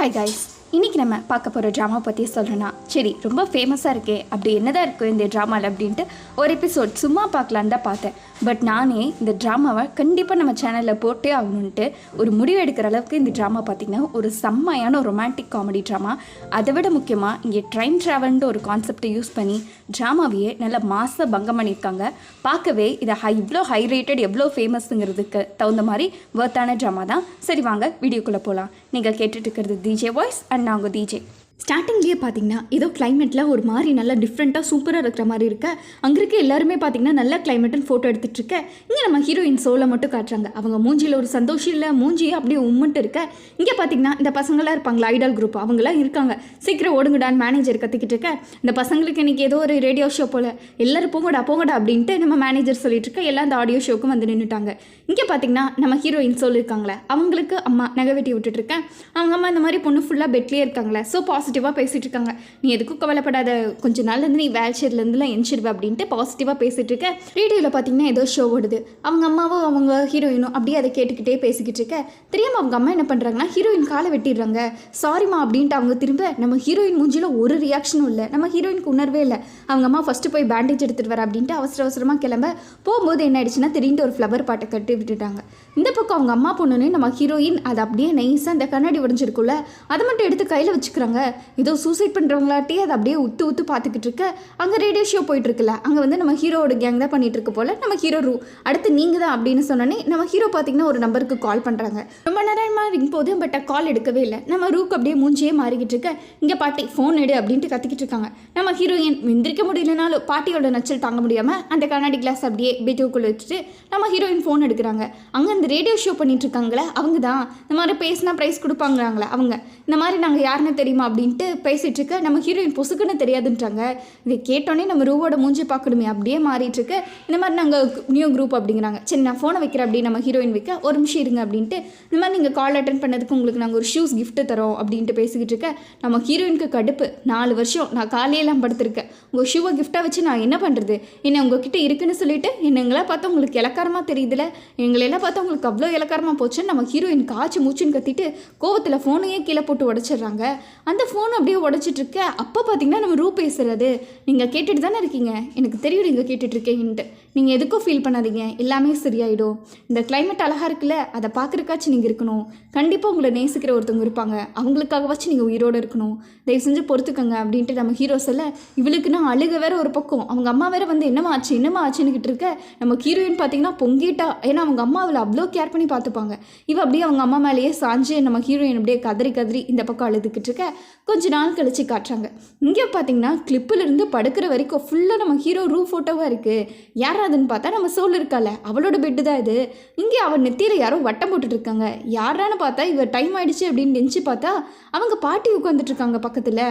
Hi guys இன்னைக்கு நம்ம பார்க்க போகிற ட்ராமா பற்றி சொல்கிறேன்னா சரி ரொம்ப ஃபேமஸாக இருக்கே அப்படி என்னதான் இருக்கும் இந்த ட்ராமாவில் அப்படின்ட்டு ஒரு எபிசோட் சும்மா பார்க்கலான்னு தான் பார்த்தேன். பட் நானே இந்த ட்ராமாவை கண்டிப்பாக நம்ம சேனலில் போட்டே ஆகணுன்ட்டு ஒரு முடிவு எடுக்கிற அளவுக்கு இந்த ட்ராமா பார்த்திங்கன்னா ஒரு செம்மையான ரொமான்டிக் காமெடி ட்ராமா அதை விட முக்கியமாக இங்கே ட்ரைன் ட்ராவல்ன்ற ஒரு கான்செப்டை யூஸ் பண்ணி ட்ராமாவையே நல்ல மாச பங்கம் பண்ணியிருக்காங்க. பார்க்கவே இதை ஹை இவ்வளோ ஹை ரேட்டட் எவ்வளோ ஃபேமஸ்ங்கிறதுக்கு தகுந்த மாதிரி ஒர்த்தான ட்ராமா தான். சரி வாங்க வீடியோக்குள்ளே போகலாம் நீங்கள் கேட்டுட்டு இருக்கிறது டிஜே வாய்ஸ் அண்ட் நாங்கள் டிஜே ஸ்டார்டிங்லேயே பார்த்தீங்கன்னா ஏதோ கிளைமேட்டில் ஒரு மாதிரி நல்லா டிஃப்ரெண்ட்டாக சூப்பராக இருக்கிற மாதிரி இருக்க. அங்கே இருக்க எல்லாருமே பார்த்தீங்கன்னா நல்ல கிளைமேட்டுன்னு ஃபோட்டோ எடுத்துகிட்டு இருக்க. இங்கே நம்ம ஹீரோயின் சோலை மட்டும் காட்டுறாங்க. அவங்க மூஞ்சியில் ஒரு சந்தோஷம் இல்லை மூஞ்சியே அப்படியே உம்மிட்டு இருக்க. இங்கே பார்த்தீங்கன்னா இந்த பசங்களாம் இருப்பாங்களா ஐடால் குரூப் அவங்களாம் இருக்காங்க. சீக்கிரம் ஓடுங்கடான்னு மேனேஜர் கற்றுக்கிட்டு இருக்க. இந்த பசங்களுக்கு இன்றைக்கி ஏதோ ஒரு ரேடியோ ஷோ போல் எல்லோரும் போங்கடா போங்கடா அப்படின்ட்டு நம்ம மேனேஜர் சொல்லிட்டு இருக்க எல்லாம் அந்த ஆடியோ ஷோக்கும் வந்து நின்றுட்டாங்க இங்கே பார்த்தீங்கன்னா நம்ம ஹீரோயின் சொல்லியிருக்காங்களே அவங்களுக்கு அம்மா நகை வெட்டி விட்டுட்டு இருக்கேன் அவங்க அம்மா இந்த மாதிரி பொண்ணு ஃபுல்லாக பெட்லேயே இருக்காங்களே ஸோ பாசிட்டிவாக பேசிகிட்டு இருக்காங்க நீ எதுக்கும் கவலைப்படாத. கொஞ்ச நாள்லேருந்து நீ வேல் சேர்லேருந்துலாம் எஞ்சிருவ அப்படின்ட்டு பாசிட்டிவாக பேசிகிட்டு இருக்க ரேடியோவில் பார்த்தீங்கன்னா ஏதோ ஷோ ஓடுது. அவங்க அம்மாவும் அவங்க ஹீரோயினும் அப்படியே அதை கேட்டுக்கிட்டே பேசிக்கிட்டு இருக்க தெரியாமல் அவங்க அம்மா என்ன பண்ணுறாங்கன்னா ஹீரோயின் காலை வெட்டிடுறாங்க. சாரிம்மா அப்படின்ட்டு அவங்க திரும்ப நம்ம ஹீரோயின் மூஞ்சியில் ஒரு ரியாக்ஷனும் இல்லை. நம்ம ஹீரோயினுக்கு உணர்வே இல்லை. அவங்க அம்மா ஃபஸ்ட்டு போய் பேண்டேஜ் எடுத்துகிட்டு வர அப்படின்ட்டு அவசர அவசரமாக கிளம்ப. போகும்போது என்ன ஆயிடுச்சுன்னா திடீர்னு ஒரு ஃப்ளவர் பாட்டை கட்டி விட்டுட்டாங்க. இந்த பக்கம் அவங்க அம்மா பொண்ணுன்னு நம்ம ஹீரோயின் அதை அப்படியே நைஸாக அந்த கண்ணாடி உடஞ்சிருக்குல்ல அதை மட்டும் எடுத்து கையில் வச்சுக்கிறாங்க. ஏதோ சூசைட் பண்ணுறவங்களாட்டி அதை அப்படியே உத்து உத்து பார்த்துக்கிட்டு இருக்க. அங்கே ரேடியோ ஷோ போயிட்டுருக்குல்ல அங்கே வந்து நம்ம ஹீரோவோட கேங் தான் பண்ணிட்டு இருக்க போல நம்ம ஹீரோ ரூ. அடுத்து நீங்கள் தான் அப்படின்னு சொன்னோன்னே நம்ம ஹீரோ பார்த்தீங்கன்னா ஒரு நம்பருக்கு கால் பண்ணுறாங்க ரொம்ப நேரமாக ரிங் போது பட் கால் எடுக்கவே இல்லை. நம்ம ரூக்கு அப்படியே மூஞ்சியே மாறிக்கிட்டு இருக்க. இங்கே பாட்டி ஃபோன் எடு அப்படின்ட்டு கத்திக்கிட்டு இருக்காங்க. நம்ம ஹீரோயின் எந்திரிக்க முடியலனாலும் பாட்டியோட நச்சல் தாங்க முடியாமல் அந்த கண்ணாடி கிளாஸ் அப்படியே பெட்டுக்குள்ளே வச்சுட்டு நம்ம ஹீரோயின் ஃபோன் எடுக்கிறாங்க. அங்கே இந்த ரேடியோ ஷோ பண்ணிட்டுருக்காங்களே அவங்க தான் இந்த மாதிரி பேசினா ப்ரைஸ் கொடுப்பாங்களாங்களே அவங்க. இந்த மாதிரி நாங்கள் யாருன்னு தெரியுமா அப்படின்ட்டு பேசிகிட்ருக்க இருக்க நம்ம ஹீரோயின் பொசுக்குன்னு தெரியாதுன்றாங்க. இதை கேட்டோன்னே நம்ம ரூவோட மூஞ்சி பார்க்கணுமே அப்படியே மாறிட்டுருக்கு இந்த மாதிரி நாங்கள் நியூ குரூப் அப்படிங்கிறாங்க. சரி நான் ஃபோனை வைக்கிறேன் அப்படி நம்ம ஹீரோயின் வைக்க ஒரு நிமிஷம் இருங்க அப்படின்ட்டு இந்த மாதிரி நீங்கள் கால் அட்டன் பண்ணதுக்கு உங்களுக்கு நாங்கள் ஒரு ஷூஸ் கிஃப்ட்டு தரோம் அப்படின்ட்டு பேசிக்கிட்டு இருக்க நம்ம ஹீரோயினுக்கு கடுப்பு. நாலு வருஷம் நான் காலையில் காலையெல்லாம் படுத்திருக்கேன் உங்கள் ஷூவை கிஃப்டாக வச்சு நான் என்ன பண்ணுறது என்ன உங்ககிட்ட இருக்குன்னு சொல்லிட்டு என்னங்களா பார்த்தா உங்களுக்கு இலக்காரமாக தெரியுதுல? எங்களெல்லாம் பார்த்தா உங்களுக்கு அவ்வளோ இலக்காரமாக போச்சுன்னு நம்ம ஹீரோயின் காய்ச்சி மூச்சுன்னு கத்திட்டு கோவத்தில் ஃபோனையே கீழே போட்டு உடச்சிடுறாங்க. அந்த ஃபோன் அப்படியே உடச்சிட்டு இருக்க அப்போ பார்த்தீங்கன்னா நம்ம ரூ பேசுறது. நீங்கள் கேட்டுட்டு தானே இருக்கீங்க? எனக்கு தெரியும் நீங்கள் கேட்டுட்டு இருக்கீங்கன்ட்டு நீங்கள் எதுக்கும் ஃபீல் பண்ணாதீங்க. எல்லாமே சரியாயிடும். இந்த கிளைமேட் அழகாக இருக்குல்ல? அதை பார்க்குறக்காச்சும் நீங்கள் இருக்கணும். கண்டிப்பாக உங்களை நேசிக்கிற ஒருத்தவங்க இருப்பாங்க. அவங்களுக்காகவாச்சும் நீங்கள் உயிரோடு இருக்கணும். தயவு செஞ்சு பொறுத்துக்கங்க அப்படின்ட்டு நம்ம ஹீரோ சொல்ல இவளுக்குன்னா அழுக வேற ஒரு பக்கம். அவங்க அம்மா வேற வந்து என்னம்மா ஆச்சு? என்னம்மா ஆச்சுன்னு இருக்க? நம்ம ஹீரோயின் பார்த்தீங்கன்னா பொங்கிட்டா. ஏன்னா அவங்க அம்மா அவளை அவ்வளோ கேர் பண்ணி பார்த்துப்பாங்க இவ அப்படியே அவங்க அம்மா மேலேயே சாஞ்சு நம்ம ஹீரோயின் அப்படியே கதறி கதறி இந்த பக்கம் அழுதுகிட்டு இருக்க கொஞ்ச நாள் கழிச்சு காட்டுறாங்க. இங்கே பார்த்தீங்கன்னா கிளிப்பில் இருந்து படுக்கிற வரைக்கும் ஃபுல்லாக நம்ம ஹீரோ ரூ ஃபோட்டோவாக இருக்குது யாராதுன்னு பார்த்தா நம்ம சோல் இருக்கால. அவளோட பெட்டு தான் இது. இங்கே அவள் நெத்தியில் யாரோ வட்டம் போட்டுட்ருக்காங்க யாரான்னு பார்த்தா இவ டைம் ஆயிடுச்சு அப்படின்னு நினச்சி பார்த்தா அவங்க பாட்டி உட்காந்துட்டு இருக்காங்க பக்கத்தில்.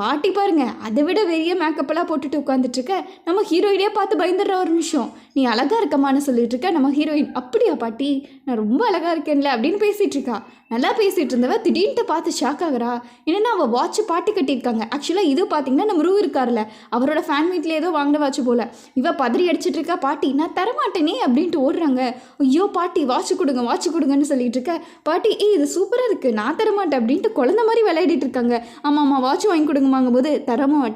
பாட்டி பாருங்க அதை விட வெறிய மேக்கப்பெல்லாம் போட்டுட்டு உட்காந்துட்ருக்க நம்ம ஹீரோயினே பார்த்து பயந்துடுற ஒரு நிமிஷம். நீ அழகா இருக்கமான்னு சொல்லிட்டு இருக்க. நம்ம ஹீரோயின் அப்படியா பாட்டி? நான் ரொம்ப அழகாக இருக்கேன்ல அப்படின்னு பேசிகிட்டு இருக்கா. நல்லா பேசிகிட்டு இருந்தவ திடீர்னு பார்த்து ஷாக் ஆகுறா. என்னென்னா அவள் வாட்ச் பாட்டி கட்டியிருக்காங்க. ஆக்சுவலாக இது பார்த்தீங்கன்னா நம்ம ரூ இருக்கார்ல அவரோட ஃபேன் வீட்டில் ஏதோ வாங்கின வாட்ச் போல. இவ பதறி அடிச்சிட்டு இருக்கா பாட்டி நான் தரமாட்டேனே அப்படின்ட்டு ஓடுறாங்க. ஐயோ பாட்டி வாட்ச் கொடுங்க வாட்ச் கொடுங்கன்னு சொல்லிட்டு இருக்க. பாட்டி ஏய் இது சூப்பராக இருக்குது நான் தரமாட்டேன் அப்படின்ட்டு குழந்த மாதிரி விளையாடிட்டு இருக்காங்க. ஆமாம் ஆமாம் வாட்ச் வாங்கி கொடுங்கமாங்கும் போது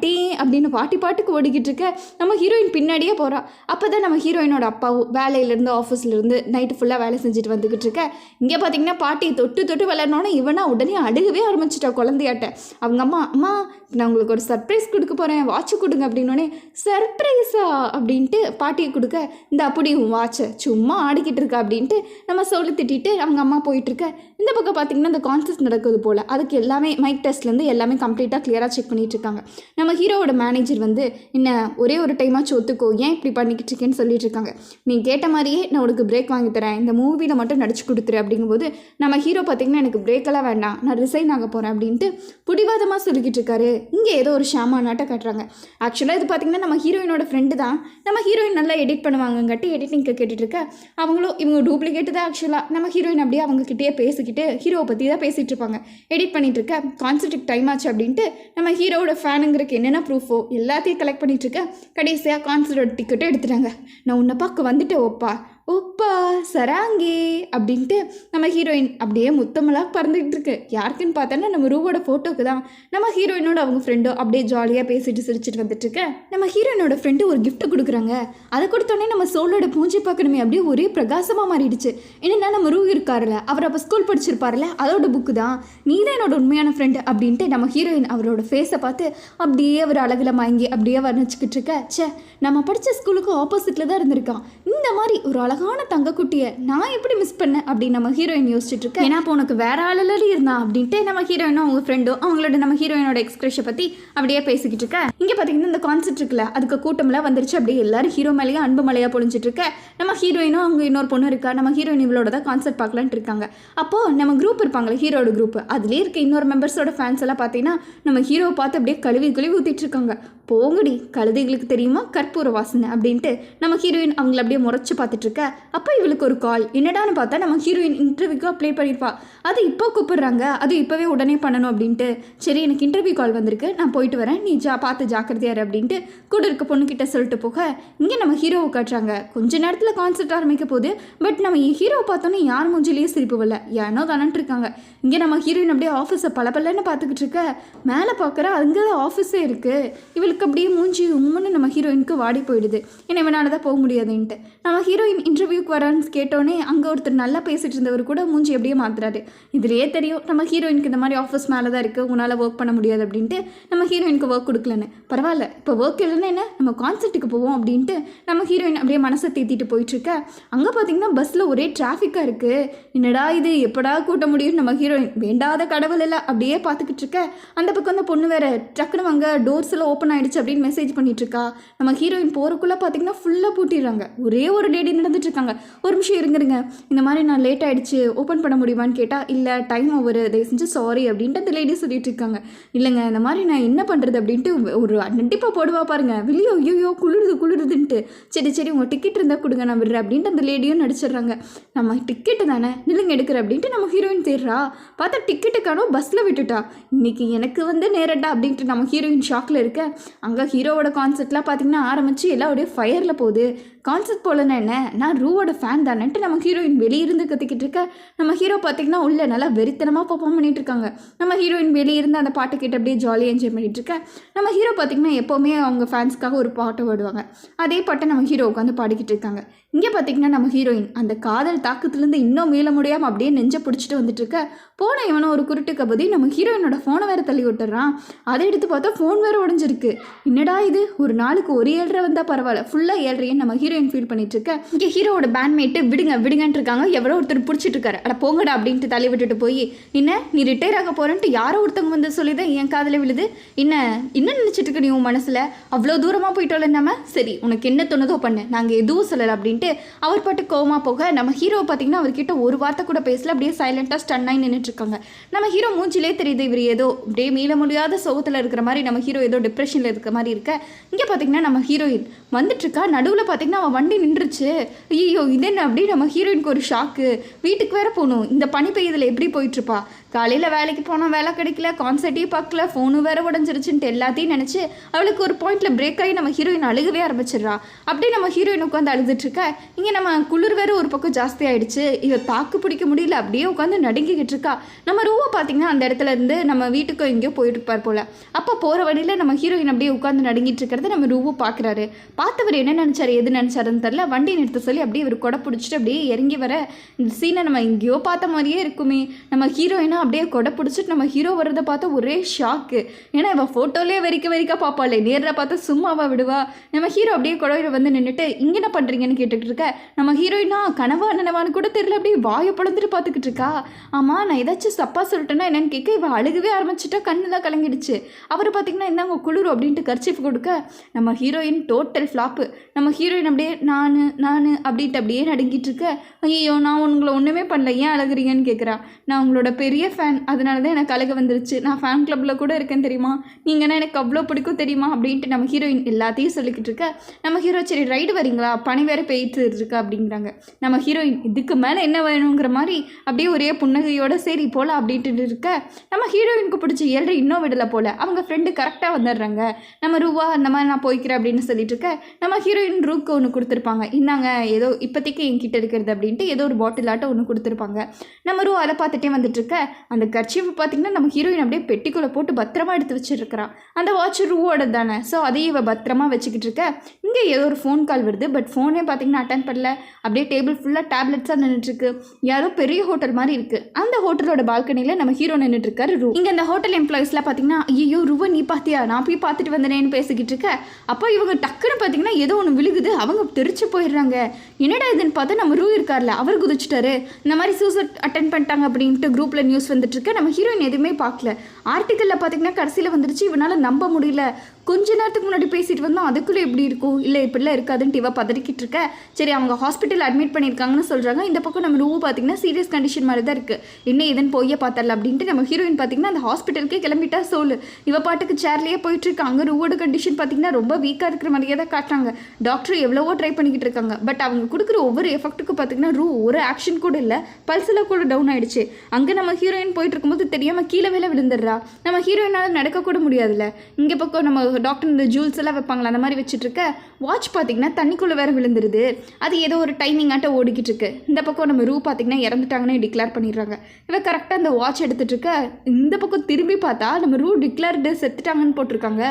பாட்டி அப்படின்னு பாட்டி பாட்டுக்கு ஓடிக்கிட்டு இருக்க நம்ம ஹீரோயின் பின்னாடியே போகிறா அப்போ தான் நம்ம ஹீரோயினோட அப்பாவும் வேலையிலேருந்து ஆஃபீஸ்லேருந்து நைட்டு ஃபுல்லாக வேலை செஞ்சுட்டு வந்துக்கிட்டு இருக்க. இங்கே பார்த்தீங்கன்னா பாட்டி தொட்டு தொட்டு விளையாடனோன்னே இவனா உடனே அழுகவே ஆரம்பிச்சிட்டா குழந்தையாட்ட. அவங்க அம்மா அம்மா நான் உங்களுக்கு ஒரு சர்ப்ரைஸ் கொடுக்க போகிறேன் வாட்ச் கொடுங்க அப்படின்னோடனே சர்ப்ரைஸா அப்படின்ட்டு பாட்டியை கொடுக்க இந்த அப்படி வாட்சை சும்மா ஆடிக்கிட்டு இருக்கா அப்படின்ட்டு நம்ம சொல்லி திட்டிட்டு அவங்க அம்மா போயிட்டுருக்க இந்த பக்கம் பார்த்தீங்கன்னா இந்த கான்சர்ட் நடக்குது போல். அதுக்கு எல்லாமே மைக் டெஸ்ட்லேருந்து எல்லாமே கம்ப்ளீட்டாக கிளியராக செக் பண்ணிகிட்டு இருக்காங்க. நம்ம ஹீரோவோட மேனேஜர் வந்து என்ன ஒரே ஒரு டைமாச்சும் ஒத்துக்கோ ஏன் இப்படி பண்ணிக்கிட்டு இருக்கேன்னு சொல்லிட்டு இருக்காங்க நீ கேட்ட மாதிரியே நான் உனக்கு பிரேக் வாங்கி தரேன். இந்த மூவியில் மட்டும் நடிச்சு கொடுத்துரு அப்படிங்கும்போது நம்ம ஹீரோ பார்த்தீங்கன்னா எனக்கு பிரேக்கெல்லாம் வேண்டாம். நான் ரிசைன் ஆக போகிறேன் அப்படின்ட்டு பிடிவாதமாக சொல்லிக்கிட்டு இருக்காரு. இங்கே ஏதோ ஒரு ஷாமா நாட்டை காட்டுறாங்க. ஆக்சுவலாக இது பார்த்தீங்கன்னா நம்ம ஹீரோயினோட ஃப்ரெண்டு தான். நம்ம ஹீரோயின் நல்லா எடிட் பண்ணுவாங்கங்காட்டி எடிட்டிங்க்கு கேட்டுட்டு இருக்க அவங்களும் இவங்க டூப்ளிகேட்டு தான் ஆக்சுவலாக நம்ம ஹீரோயின் அப்படியே அவங்கக்கிட்டே பேசிக்கிட்டு ஹீரோவை பற்றி தான் பேசிகிட்டு இருப்பாங்க எடிட் பண்ணிகிட்டு இருக்க கான்சர்ட்டுக்கு டைம் ஆச்சு அப்படின்ட்டு நம்ம ஹீரோவோட ஃபேனுங்கிறதுக்கு என்னென்ன ப்ரூஃபோ எல்லாத்தையும் கலெக்ட் பண்ணிட்டு இருக்க. கடைசியாக கான்சர்ட்டோட டிக்கெட்டும் எடுத்துட்டாங்க. நான் உன்னை பார்க்க வந்துட்டேன் ஓப்பா ஓப்பா சராங்கே அப்படின்ட்டு நம்ம ஹீரோயின் அப்படியே முத்தமெல்லாம் பறந்துக்கிட்டு இருக்கு. யாருக்குன்னு பார்த்தோன்னா நம்ம ரூவோட ஃபோட்டோக்கு தான். நம்ம ஹீரோயினோட அவங்க ஃப்ரெண்டோ அப்படியே ஜாலியாக பேசிட்டு சிரிச்சிட்டு வந்துட்டு இருக்க. நம்ம ஹீரோயினோட ஃப்ரெண்டு ஒரு கிஃப்ட் கொடுக்குறாங்க. அதை கொடுத்தோன்னே நம்ம சோலோட பூஞ்சி பார்க்கணுமே அப்படியே ஒரே பிரகாசமாக மாறிடுச்சு. என்னென்னா நம்ம ரூ இருக்காருல்ல அவர் அப்போ ஸ்கூல் படிச்சிருப்பார்ல அதோட புக்கு தான். நீ தான் என்னோட உண்மையான ஃப்ரெண்டு அப்படின்ட்டு நம்ம ஹீரோயின் அவரோட ஃபேஸை பார்த்து அப்படியே அவர் அழகில் மயங்கி அப்படியே வர்ணிச்சுக்கிட்டு இருக்க. ச்சே நம்ம படித்த ஸ்கூலுக்கு ஆப்போசிட்டில் தான் இருந்திருக்கான். இந்த மாதிரி ஒரு அழகான தங்கக்குட்டியை நான் எப்படி மிஸ் பண்ணேன் அப்படின்னு நம்ம ஹீரோயின் யோசிச்சுட்டு இருக்கேன். ஏன்னா இப்போ உனக்கு வேற ஆளுலடி இருந்தா அப்படின்ட்டு நம்ம ஹீரோயினும் அவங்க ஃப்ரெண்டும் அவங்களோட நம்ம ஹீரோயினோட எக்ஸ்பிரஷை பற்றி அப்படியே பேசிக்கிட்டு இருக்க இங்கே பார்த்தீங்கன்னா இந்த கான்செப்ட் இருக்குல்ல அதுக்கு கூட்டம்லாம் வந்துருச்சு அப்படியே எல்லாரும் ஹீரோ மேலேயே அன்பு மலையாக பொழிஞ்சிட்டு இருக்க நம்ம ஹீரோயினும் அவங்க இன்னொரு பொண்ணு இருக்கா நம்ம ஹீரோயின் இவளோட தான் கான்செர்ட் பார்க்கலான்ட்டு இருக்காங்க. அப்போது நம்ம குரூப் இருப்பாங்களே ஹீரோட குரூப் அதுலேயே இருக்க இன்னொரு மெம்பர்ஸோட ஃபேன்ஸ் எல்லாம் பார்த்தீங்கன்னா நம்ம ஹீரோவை பார்த்து அப்படியே கழுவி கழுவி ஊற்றிட்டு இருக்காங்க. போங்கடி கழுதைகளுக்கு தெரியுமா? கற்பூர வாசனை அப்படின்ட்டு நம்ம ஹீரோயின் அவங்கள அப்படியே முறைச்சு பார்த்துட்டு இருக்க அப்போ இவளுக்கு ஒரு கால். என்னடான்னு பார்த்தா நம்ம ஹீரோயின் இன்டர்வியூக்கு அப்ளை பண்ணியிருப்பா அது இப்போ கூப்பிடுறாங்க. அது இப்போவே உடனே பண்ணணும் அப்படின்ட்டு. சரி எனக்கு இன்டர்வியூ கால் வந்திருக்கு. நான் போயிட்டு வரேன். நீ ஜா பார்த்து ஜாக்கிரதையாரு அப்படின்ட்டு கூட இருக்க பொண்ணுக்கிட்ட சொல்லிட்டு போக இங்கே நம்ம ஹீரோவை காட்டுறாங்க. கொஞ்ச நேரத்தில் கான்செர்ட் ஆரம்பிக்க போகுது. பட் நம்ம ஹீரோவை பார்த்தோன்னே யார் மூஞ்சிலேயே சிரிப்பு வரல. ஏனோ தானன்ட்டு இருக்காங்க. இங்கே நம்ம ஹீரோயின் அப்படியே ஆஃபீஸை பளபளன்னு பார்த்துக்கிட்டு இருக்க. மேலே பார்க்குற அங்கே தான் ஆஃபீஸே இருக்குது இவளுக்கு அப்படியே மூஞ்சி உம்முன்னு நம்ம ஹீரோயினுக்கு வாடி போயிடுது. ஏன்னா இவனால தான் போக முடியாதுன்ட்டு. நம்ம ஹீரோயின் இன்டர்வியூக்கு வரான்னு கேட்டோன்னே அங்கே ஒருத்தர் நல்லா பேசிகிட்டு இருந்தவர் கூட மூஞ்சி அப்படியே மாத்துறாரு. இதுலேயே தெரியும் நம்ம ஹீரோயினுக்கு இந்த மாதிரி ஆஃபீஸ் மேலே தான் இருக்குது உன்னால் ஒர்க் பண்ண முடியாது அப்படின்ட்டு நம்ம ஹீரோயினுக்கு ஒர்க் கொடுக்கலன்னு. பரவாயில்ல இப்போ ஒர்க் இல்லைன்னா என்ன? நம்ம கான்சர்ட்டுக்கு போவோம் அப்படின்ட்டு நம்ம ஹீரோயின் அப்படியே மனசை தேத்திட்டு போயிட்டுருக்க. அங்கே பார்த்தீங்கன்னா பஸ்ஸில் ஒரே டிராஃபிக்காக இருக்குது என்னடா இது எப்படா கூட்ட முடியும்? நம்ம ஹீரோயின் வேண்டாத கடவுள் இல்லை அப்படியே பார்த்துக்கிட்டு இருக்க. அந்த பக்கம் அந்த பொண்ணு வேறு டக்குனு வாங்க டோர்ஸ் எல்லாம் ஓப்பன் ஆகிடுச்சு அப்படின்னு மெசேஜ் பண்ணிட்டு இருக்கா நம்ம ஹீரோயின் போகிறக்குள்ளே பார்த்தீங்கன்னா ஃபுல்லாக பூட்டிடுறாங்க. ஒரே ஒரு டேடி நடந்து இருக்காங்க ஒரு நிமிஷம் இருங்கிருங்க. இந்த மாதிரி நான் லேட் ஆகிடுச்சு ஓப்பன் பண்ண முடியுமான்னு கேட்டால் இல்லை டைம் ஓவர் தயவு செஞ்சு சாரி அப்படின்ட்டு அந்த லேடி சொல்லிட்டு இருக்காங்க இல்லைங்க இந்த மாதிரி நான் என்ன பண்ணுறது அப்படின்ட்டு ஒரு நண்டிப்பாக போடுவா பாருங்க. வெளியோ ஐயோ குளிருது குளிருதுன்ட்டு. சரி சரி உங்கள் டிக்கெட் இருந்தால் கொடுங்க நான் விடுறேன் அப்படின்ட்டு அந்த லேடியும் நடிச்சிடுறாங்க. நம்ம டிக்கெட்டு தானே நிலங்க எடுக்கிற அப்படின்ட்டு நம்ம ஹீரோயின் தேடுறா. பார்த்தா டிக்கெட்டுக்கானோ பஸ்ஸில் விட்டுட்டா. இன்னைக்கு எனக்கு வந்து நேரடா அப்படின்ட்டு நம்ம ஹீரோயின் ஷாக்கில் இருக்க. அங்கே ஹீரோவோட கான்செர்ட்லாம் பார்த்தீங்கன்னா ஆரம்பித்து எல்லாம் அப்படியே ஃபயரில் போகுது. கான்செர்ட் போலன்னா என்ன? நான் ரூவோட ஃபேன் தானேன்ட்டு நம்ம ஹீரோயின் வெளியிருந்து கத்திக்கிட்டு இருக்க. நம்ம ஹீரோ பார்த்தீங்கன்னா உள்ள நல்லா வெறித்தனமாக பர்ஃபார்ம் பண்ணிட்டு இருக்காங்க. நம்ம ஹீரோயின் வெளியிருந்து அந்த பாட்டு கேட்டு அப்படியே ஜாலியாக என்ஜாய் பண்ணிகிட்டு இருக்க. நம்ம ஹீரோ பார்த்தீங்கன்னா எப்போவுமே அவங்க ஃபேன்ஸ்க்காக ஒரு பாட்டு பாடுவாங்க. அதே பாட்டை நம்ம ஹீரோ உட்காந்து பாடிக்கிட்டு இருக்காங்க. இங்கே பார்த்தீங்கன்னா நம்ம ஹீரோயின் அந்த காதல் தாக்கத்துலேருந்து இன்னும் மீள முடியாமல் அப்படியே நெஞ்சை பிடிச்சிட்டு வந்துட்டு இருக்க. போன இவனை ஒரு குருட்டு கபதி நம்ம ஹீரோயினோட ஃபோனை வேற தள்ளி விட்டுறான். அதை எடுத்து பார்த்தா ஃபோன் வேறு உடஞ்சிருக்கு. என்னடா இது? ஒரு நாளுக்கு ஒரு ஏழரை வந்தால் பரவாயில்ல. ஃபுல்லாக ஏழரைன்னு நம்ம ஹீரோ ஹீரோயின் ஃபீல் பண்ணிட்டு இருக்க இங்கே ஹீரோவோட பேண்ட்மேட்டு விடுங்க விடுங்கன்ட்டு இருக்காங்க எவ்வளோ ஒருத்தர் பிடிச்சிட்டு இருக்காரு அட போங்கடா அப்படின்ட்டு தள்ளி விட்டுட்டு போய் என்ன நீ ரிட்டையர் ஆக போறேன்ட்டு யாரோ ஒருத்தவங்க வந்து சொல்லி தான் என் காதில் விழுது? என்ன என்ன நினச்சிட்டு இருக்க நீ உன் மனசில்? அவ்வளோ தூரமாக போயிட்டோம்ல நம்ம? சரி உனக்கு என்ன தோணுதோ பண்ணு. நாங்கள் எதுவும் சொல்லலை அப்படின்ட்டு அவர் பாட்டு கோமா போக நம்ம ஹீரோ பார்த்தீங்கன்னா அவர்கிட்ட ஒரு வார்த்தை கூட பேசல. அப்படியே சைலண்டாக ஸ்டன் ஆகி நின்றுட்டு இருக்காங்க நம்ம ஹீரோ மூஞ்சிலே தெரியுது இவர் ஏதோ அப்படியே மீள முடியாத சோகத்தில் இருக்கிற மாதிரி நம்ம ஹீரோ ஏதோ டிப்ரெஷனில் இருக்கிற மாதிரி இருக்க. இங்கே பார்த்தீங்கன்னா நம்ம ஹீரோயின் வந்துட்டு இருக்கா நடுவில் பார்த்தீங்கன்னா அவன் வண்டி நின்றுச்சு. ஐயோ இது என்ன அப்படி? நம்ம ஹீரோயினுக்கு ஒரு ஷாக்கு வீட்டுக்கு வேற போகணும். இந்த பனி பெய்யுதுல எப்படி போயிட்டுருப்பா? காலையில் வேலைக்கு போனால் வேலை கிடைக்கல கான்சர்ட்டையும் பார்க்கல ஃபோனும் வேற உடஞ்சிருச்சுன்ட்டு எல்லாத்தையும் நினச்சி அவளுக்கு ஒரு பாயிண்டில் பிரேக் ஆகி நம்ம ஹீரோயின் அழுகவே ஆரம்பிச்சிடுறா. அப்படியே நம்ம ஹீரோயின் உட்காந்து அழுதுட்டுருக்க இங்கே நம்ம குளிர் வேற ஒரு பக்கம் ஜாஸ்தி ஆகிடுச்சு இதை தாக்கு பிடிக்க முடியல. அப்படியே உட்காந்து நடுங்கிக்கிட்டு இருக்கா. நம்ம ரூவை பார்த்தீங்கன்னா அந்த இடத்துல இருந்து நம்ம வீட்டுக்கோ எங்கேயோ போயிட்டு இருப்பார் போல. அப்போ போகிற வழியில் நம்ம ஹீரோயின் அப்படியே உட்காந்து நடுங்கிட்டு இருக்கிறத நம்ம ரூவை பார்க்குறாரு பார்த்தவர் என்ன நினச்சாரு? எது நினச்சாருன்னு தெரில வண்டி நிறுத்த சொல்லி அப்படியே இவர் கொடை பிடிச்சிட்டு அப்படியே இறங்கி வர இந்த சீனை நம்ம எங்கேயோ பார்த்த மாதிரியே இருக்குமே. நம்ம ஹீரோயினா அப்படியே கொடை பிடிச்சிட்டு நம்ம ஹீரோ வர்றதை பார்த்தா ஒரே ஷாக்கு ஏன்னா இவன் ஃபோட்டோலேயே வெறிக்க வெறிக்க பார்ப்பாளே. நேரில் பார்த்தா சும்மாவா விடுவா. நம்ம ஹீரோ அப்படியே கொடையில் வந்து நின்றுட்டு இங்கே என்ன பண்ணுறீங்கன்னு கேட்டுக்கிட்டு இருக்க? நம்ம ஹீரோயினா கனவா நனவான்னு கூட தெரியல. அப்படியே வாயை பழந்துட்டு பார்த்துக்கிட்டு இருக்கா? ஆமாம் நான் ஏதாச்சும் தப்பாக சொல்லிட்டேன்னா என்னன்னு கேட்க இவன் அழுகவே ஆரம்பிச்சிட்டா கண்ணுலாம் கலங்கிடுச்சு. அவர் பார்த்தீங்கன்னா இந்தாங்க குளிர் அப்படின்ட்டு கர்ச்சீஃப் கொடுக்க நம்ம ஹீரோயின் டோட்டல் ஃப்ளாப்பு நம்ம ஹீரோயின் அப்படியே நான் நான் அப்படின்ட்டு அப்படியே நடுங்கிட்டு இருக்க ஐயோ நான் உங்களை ஒன்றுமே பண்ணல. ஏன் அழகுறீங்கன்னு கேட்குறா நான் உங்களோட பெரிய ஃபேன் அதனால தான் எனக்கு அழகு வந்துருச்சு. நான் ஃபேன் கிளப்பில் கூட இருக்கேன் தெரியுமா? நீங்கன்னா எனக்கு அவ்வளோ பிடிக்கும் தெரியுமா? அப்படின்ட்டு நம்ம ஹீரோயின் எல்லாத்தையும் சொல்லிக்கிட்டு இருக்க. நம்ம ஹீரோ சரி ரைடு வரீங்களா? பனி வேறு பெய்ட்டு இருக்கா அப்படிங்கிறாங்க நம்ம ஹீரோயின் இதுக்கு மேலே என்ன வேணுங்கிற மாதிரி அப்படியே ஒரே புன்னகையோட சரி போல் அப்படின்ட்டு இருக்க. நம்ம ஹீரோயினுக்கு பிடிச்ச ஏழரை இன்னும் விடலை போல. அவங்க ஃப்ரெண்டு கரெக்டாக வந்துடுறாங்க. நம்ம ரூவா அந்த மாதிரி நான் போய்க்கிறேன் அப்படின்னு சொல்லிட்டு இருக்க. நம்ம ஹீரோயின் ரூக்கு ஒன்று கொடுத்துருப்பாங்க. இந்தாங்க ஏதோ இப்போதைக்கு என்கிட்ட இருக்கிறது அப்படின்ட்டு ஏதோ ஒரு பாட்டில் ஆட்டம் ஒன்று கொடுத்துருப்பாங்க. நம்ம ரூ அதை பார்த்துட்டே வந்துட்டுருக்க அந்த கர்ச்சீஃப் பார்த்தீங்கன்னா நம்ம ஹீரோயின் அப்படியே பெட்டிக்குள்ளே போட்டு பத்திரமா எடுத்து வச்சிருக்கிறா அந்த வாட்ச் ரூவோட தானே. ஸோ அதையும் இவ பத்திரமா வச்சுக்கிட்டு இருக்க இங்கே ஏதோ ஒரு ஃபோன் கால் வருது பட் ஃபோனே பார்த்தீங்கன்னா அட்டன் பண்ணல. அப்படியே டேபிள் ஃபுல்லாக டேப்லெட்ஸாக நின்றுட்டுருக்கு யாரோ பெரிய ஹோட்டல் மாதிரி இருக்குது அந்த ஹோட்டலோட பால்கனியில் நம்ம ஹீரோ நின்றுட்டுருக்காரு ரூ. இங்கே அந்த ஹோட்டல் எம்ப்ளாயிஸ்லாம் பார்த்தீங்கன்னா ஐயோ ரூவை நீ பார்த்தியா நான் போய் பார்த்துட்டு வந்தேனேன்னு பேசிக்கிட்டு இருக்க அப்போ இவங்க டக்குன்னு பார்த்தீங்கன்னா ஏதோ ஒன்று விழுகுது. அவங்க தெரிச்சு போயிடுறாங்க. என்னடா இதுன்னு பார்த்தா நம்ம ரூ இருக்கார்ல அவர் குதிச்சிட்டாரு. இந்த மாதிரி சூசைட் அட்டன் பண்ணிட்டாங்க அப்படின்ட்டு குரூப்பில் நியூஸ் வந்துட்டு நம்ம ஹீரோயின் எதுவுமே பார்க்கல. ஆர்டிக்கலில் பார்த்தீங்கன்னா கடைசியில் வந்துருச்சு. இவனால் நம்ப முடியல. கொஞ்ச நேரத்துக்கு முன்னாடி பேசிட்டு வந்தோம். அதுக்குள்ளே எப்படி இருக்கும்? இல்லை இப்படிலாம் இருக்காதுன்ட்டு இவ பதறிக்கிட்டு இருக்க. சரி அவங்க ஹாஸ்பிட்டல் அட்மிட் பண்ணியிருக்காங்கன்னு சொல்கிறாங்க இந்த பக்கம் நம்ம ரூ பார்த்தீங்கன்னா சீரியஸ் கண்டிஷன் மாதிரி தான் இருக்குது என்ன இதுன்னு போய் பார்த்தல அப்படின்ட்டு நம்ம ஹீரோயின் பார்த்தீங்கன்னா அந்த ஹாஸ்பிட்டலுக்கே கிளம்பிட்டா சோலு. இவ பாட்டுக்கு சேர்லேயே போயிட்டுருக்கு அங்கே ரூவோட கண்டிஷன் பார்த்தீங்கன்னா ரொம்ப வீக்காக இருக்கிற மாதிரியே தான் காட்டுறாங்க. டாக்டர் எவ்வளோ எவ்வளவோ ட்ரை பண்ணிக்கிட்டு இருக்காங்க. பட் அவங்க கொடுக்குற ஒவ்வொரு எஃபெக்ட்டுக்கு பார்த்தீங்கன்னா ரூ ஒரு ஆக்ஷன் கூட இல்லை. பல்சில் கூட டவுன் ஆகிடுச்சு அங்கே நம்ம ஹீரோயின் போயிட்டு இருக்கும்போது தெரியாமல் கீழே வேலை விழுந்துடுறா. நம்ம ஹீரோயினால் நடக்கக்கூட முடியாதுல்ல. இங்கே பக்கம் நம்ம டாக்டர் இந்த ஜூல்ஸ் எல்லாம் வைப்பாங்களா? அந்த மாதிரி வச்சுட்டு இருக்க. வாட்ச் பார்த்தீங்கன்னா தண்ணிக்குள்ளே வேற விழுந்துருது. அது ஏதோ ஒரு டைமிங்காட்ட ஓடிக்கிட்டு இருக்கு இந்த பக்கம் நம்ம ரூ பார்த்தீங்கன்னா இறந்துட்டாங்கன்னு டிக்ளேர் பண்ணிடுறாங்க. இவன் கரெக்டாக அந்த வாட்ச் எடுத்துகிட்டு இருக்க இந்த பக்கம் திரும்பி பார்த்தா நம்ம ரூ டிக்ளேர்டு செத்துட்டாங்கன்னு போட்டிருக்காங்க.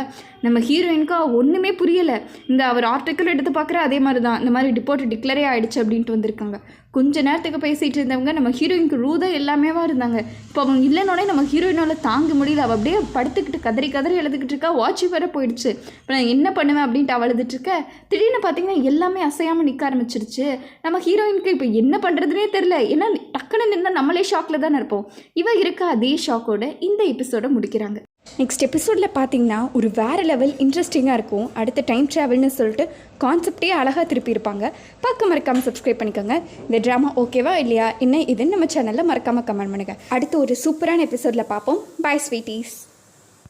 நம்ம ஹீரோயினுக்கு ஒன்றுமே புரியலை. இந்த அவர் ஆர்டிக்கல் எடுத்து பார்க்குற அதே மாதிரி தான் இந்த மாதிரி ரிப்போர்ட் டிக்ளரே ஆகிடுச்சு அப்படின்ட்டு வந்திருக்காங்க. கொஞ்ச நேரத்துக்கு பேசிகிட்டு இருந்தவங்க நம்ம ஹீரோயினுக்கு ரூதா எல்லாமேவா இருந்தாங்க. இப்போ அவங்க இல்லைனோடனே நம்ம ஹீரோயினால் தாங்க முடியல. அவள் அப்படியே படுத்துக்கிட்டு கதறி கதறி எழுதுகிட்டு இருக்கா. வாட்ச் வேற போயிடுச்சு. இப்போ நான் என்ன பண்ணுவேன் அப்படின்ட்டு அவள் எழுதிட்டுருக்க திடீர்னு பார்த்தீங்கன்னா எல்லாமே அசையாமல் நிற்க ஆரம்பிச்சிருச்சு. நம்ம ஹீரோயினுக்கு இப்போ என்ன பண்ணுறதுனே தெரில ஏன்னா டக்குன்னு நின்னால் நம்மளே ஷாக்கில் தானே இருப்போம். இவ இருக்க அதே ஷாக்கோட இந்த எபிசோடை முடிக்கிறாங்க. நெக்ஸ்ட் எபிசோடில் பார்த்தீங்கன்னா ஒரு வேறு லெவல் இன்ட்ரெஸ்டிங்காக இருக்கும். அடுத்த டைம் ட்ராவல்னு சொல்லிட்டு கான்செப்டே அழகாக திருப்பியிருப்பாங்க. பார்க்க மறக்காமல் சப்ஸ்கிரைப் பண்ணிக்கோங்க. இந்த ட்ராமா ஓகேவா இல்லையா? என்ன இதுன்னு நம்ம சேனலில் மறக்காமல் கமெண்ட் பண்ணுங்கள் அடுத்து ஒரு சூப்பரான எபிசோடில் பார்ப்போம். பாய் ஸ்வீட்டீஸ்